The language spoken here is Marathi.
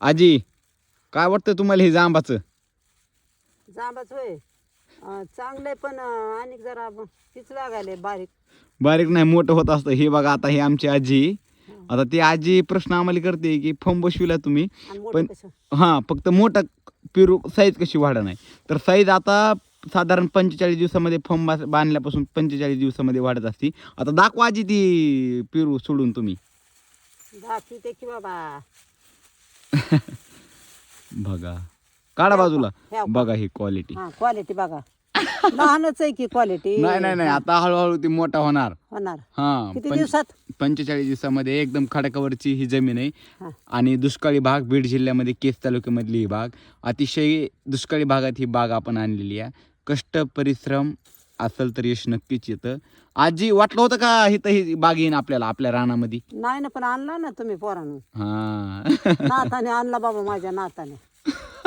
आजी काय वाटतं तुम्हाला हे जांबाचं? जांबाच होय. अं, चांगले पण आणि जरा तीच लागायले बारीक. बारीक नाही मोठं होत असतं. हे बघा आता हे आमची आजी. आता ती आजी प्रश्न आम्हाला करते की फंब बसविला तुम्ही. पण हां फक्त मोठा पेरू साईज कशी वाढ नाही. तर साईज आता साधारण पंचेचाळीस दिवसामध्ये फंब बास- बांधल्यापासून पंचेचाळीस दिवसामध्ये वाढत असते. आता दाखवा आजी ती पेरू सोडून तुम्ही. दाखवते की बाबा. बघा. काढा बाजूला. बघा ही क्वालिटी हा क्वालिटी बघा. लहानच आहे की क्वालिटी नाही नाही नाही. आता हळूहळू ती मोठा होणार. होणार. हा किती पंच- दिवसात? पंचेचाळीस दिवसामध्ये एकदम खडकावरची ही जमीन आहे. हा. आणि दुष्काळी भाग बीड जिल्ह्यामध्ये केस तालुक्यामधली ही बाग अतिशय दुष्काळी भागात ही बाग आपण आणलेली आहे. कष्ट परिश्रम असेल तर यश नक्कीच येतं. आजी वाटलं होतं का इथं ही बाग येईन आपल्याला आपल्या रानामध्ये? नाही ना पण आणला ना तुम्ही पोरानं. हा. नाताने आणला बाबा माझ्या नाताने.